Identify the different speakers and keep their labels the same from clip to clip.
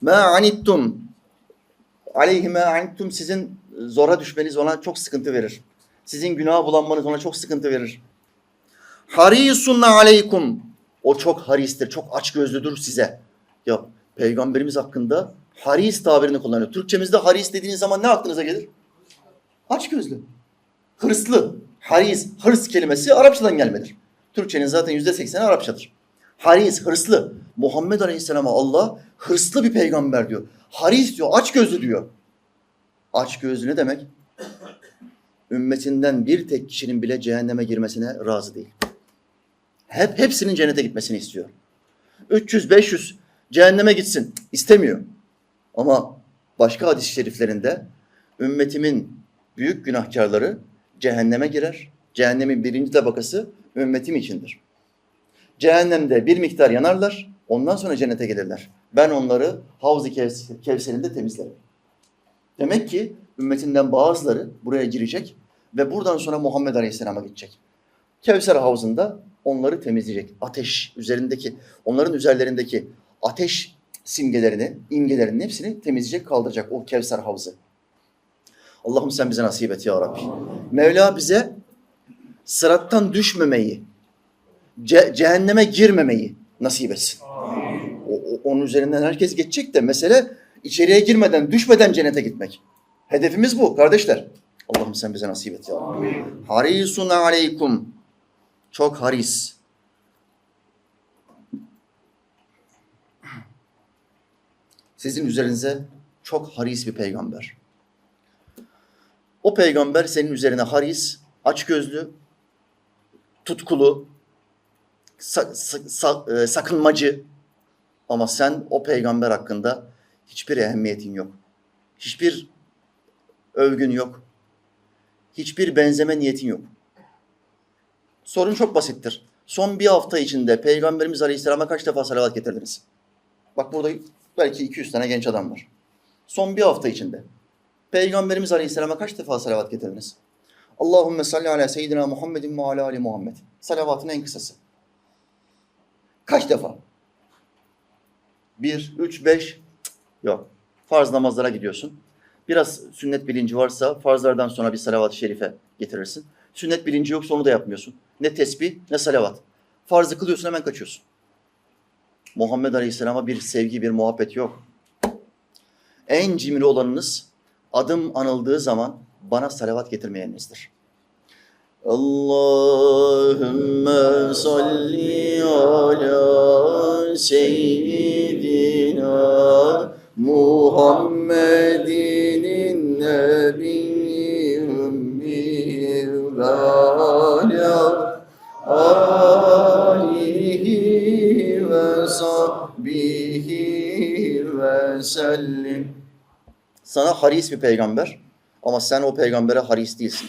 Speaker 1: Ma anittum. Aleyhi ma anittum sizin zora düşmeniz ona çok sıkıntı verir. Sizin günaha bulanmanız ona çok sıkıntı verir. Harisun aleykum. O çok haristir, çok açgözlüdür size. Ya peygamberimiz hakkında haris tabirini kullanıyor. Türkçemizde haris dediğiniz zaman ne aklınıza gelir? Açgözlü. Hırslı. Haris, hırs kelimesi Arapçadan gelmedir. Türkçenin zaten yüzde sekseni Arapçadır. Haris, hırslı. Muhammed Aleyhisselam'a Allah hırslı bir peygamber diyor. Haris diyor, aç gözlü diyor. Aç gözlü ne demek? Ümmetinden bir tek kişinin bile cehenneme girmesine razı değil. Hep hepsinin cennete gitmesini istiyor. 300 500 cehenneme gitsin istemiyor. Ama başka hadis-i şeriflerinde ümmetimin büyük günahkarları cehenneme girer. Cehennemin birinci tabakası ümmetim içindir. Cehennemde bir miktar yanarlar, ondan sonra cennete gelirler. Ben onları Havz-ı Kevs- Kevser'inde temizlerim. Demek ki ümmetinden bazıları buraya girecek ve buradan sonra Muhammed Aleyhisselam'a gidecek. Kevser Havzı'nda onları temizleyecek. Ateş üzerindeki, onların üzerlerindeki ateş simgelerini, imgelerinin hepsini temizleyecek, kaldıracak o Kevser Havzı. Allah'ım sen bize nasip et ya Rabbi. Mevla bize sırattan düşmemeyi, ce- cehenneme girmemeyi nasip etsin. O, o- onun üzerinden herkes geçecek de mesele içeriye girmeden, düşmeden cennete gitmek. Hedefimiz bu kardeşler. Allah'ım sen bize nasip et ya Rabbi. Harisun aleykum. Çok haris. Sizin üzerinize çok haris bir peygamber. O peygamber senin üzerine haris, açgözlü, tutkulu, sa- sa- e, sakınmacı ama sen o peygamber hakkında hiçbir ehemmiyetin yok. Hiçbir övgün yok. Hiçbir benzeme niyetin yok. Sorun çok basittir. Son bir hafta içinde Peygamberimiz Aleyhisselam'a kaç defa salavat getirdiniz? Bak burada belki 200 tane genç adam var. Son bir hafta içinde. Peygamberimiz Aleyhisselam'a kaç defa salavat getirdiniz? Allahümme salli ala seyyidina Muhammedin ve ala ali Muhammed. Salavatın en kısası. Kaç defa? Bir, üç, beş. Yok. Farz namazlara gidiyorsun. Biraz sünnet bilinci varsa farzlardan sonra bir salavat-ı şerife getirirsin. Sünnet bilinci yoksa onu da yapmıyorsun. Ne tesbih ne salavat. Farzı kılıyorsun hemen kaçıyorsun. Muhammed Aleyhisselam'a bir sevgi, bir muhabbet yok. En cimri olanınız adım anıldığı zaman bana salavat getirmeyenizdir. Muhammedin nebiyyi ümmi ve ala alihi ve sahbihi ve sellim. Sana haris bir peygamber ama sen o peygambere haris değilsin.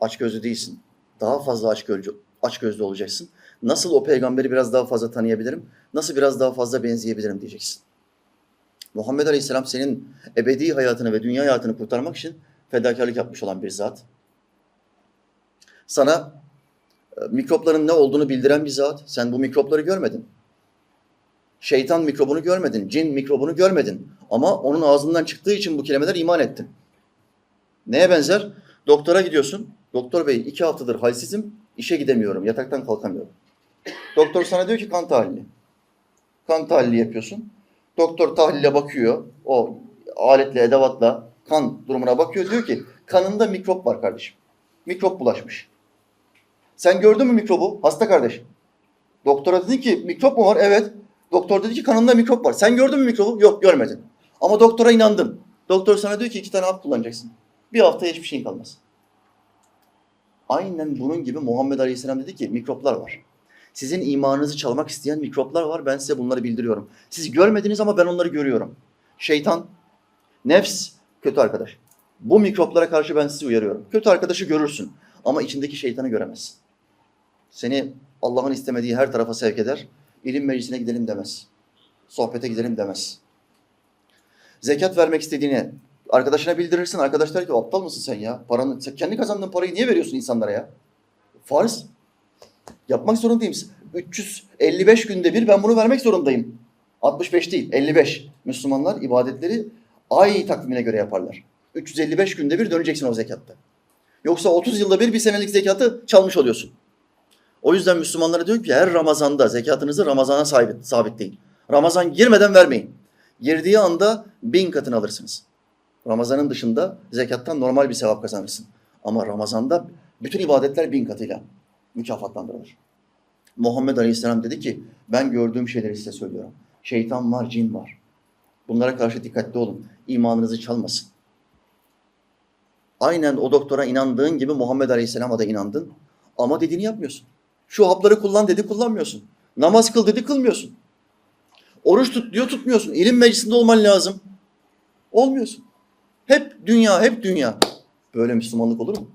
Speaker 1: Açgözlü değilsin. Daha fazla açgözlü, açgözlü olacaksın. Nasıl o peygamberi biraz daha fazla tanıyabilirim? Nasıl biraz daha fazla benzeyebilirim diyeceksin. Muhammed Aleyhisselam senin ebedi hayatını ve dünya hayatını kurtarmak için fedakarlık yapmış olan bir zat. Sana e, mikropların ne olduğunu bildiren bir zat. Sen bu mikropları görmedin. Şeytan mikrobunu görmedin, cin mikrobunu görmedin. Ama onun ağzından çıktığı için bu kelimeler iman ettin. Neye benzer? Doktora gidiyorsun. Doktor bey iki haftadır halsizim, işe gidemiyorum, yataktan kalkamıyorum. Doktor sana diyor ki kan tahlili. Kan tahlili yapıyorsun. Doktor tahlile bakıyor. O aletle, edevatla kan durumuna bakıyor. Diyor ki kanında mikrop var kardeşim. Mikrop bulaşmış. Sen gördün mü mikrobu? Hasta kardeş. Doktora dedi ki mikrop mu var? Evet. Doktor dedi ki kanında mikrop var. Sen gördün mü mikrobu? Yok görmedin. Ama doktora inandın. Doktor sana diyor ki iki tane hap kullanacaksın. Bir haftaya hiçbir şeyin kalmaz. Aynen bunun gibi Muhammed Aleyhisselam dedi ki mikroplar var. Sizin imanınızı çalmak isteyen mikroplar var. Ben size bunları bildiriyorum. Siz görmediniz ama ben onları görüyorum. Şeytan, nefs kötü arkadaş. Bu mikroplara karşı ben sizi uyarıyorum. Kötü arkadaşı görürsün ama içindeki şeytanı göremezsin. Seni Allah'ın istemediği her tarafa sevk eder. İlim meclisine gidelim demez. Sohbete gidelim demez. Zekat vermek istediğini arkadaşına bildirirsin. Arkadaş der ki aptal mısın sen ya? Paranı, sen kendi kazandığın parayı niye veriyorsun insanlara ya? Farz. Yapmak zorundayım. 355 günde bir ben bunu vermek zorundayım. 65 değil 55 Müslümanlar ibadetleri ay takvimine göre yaparlar. 355 günde bir döneceksin o zekatta. Yoksa 30 yılda bir bir senelik zekatı çalmış oluyorsun. O yüzden Müslümanlara diyor ki her Ramazan'da zekatınızı Ramazan'a sabit, sabitleyin. Ramazan girmeden vermeyin. Girdiği anda bin katını alırsınız. Ramazanın dışında zekattan normal bir sevap kazanırsın. Ama Ramazan'da bütün ibadetler bin katıyla mükafatlandırılır. Muhammed Aleyhisselam dedi ki ben gördüğüm şeyleri size söylüyorum. Şeytan var, cin var. Bunlara karşı dikkatli olun. İmanınızı çalmasın. Aynen o doktora inandığın gibi Muhammed Aleyhisselam'a da inandın. Ama dediğini yapmıyorsun. Şu hapları kullan dedi kullanmıyorsun. Namaz kıl dedi kılmıyorsun. Oruç tut diyor tutmuyorsun. İlim meclisinde olman lazım. Olmuyorsun. Hep dünya, hep dünya. Böyle Müslümanlık olur mu?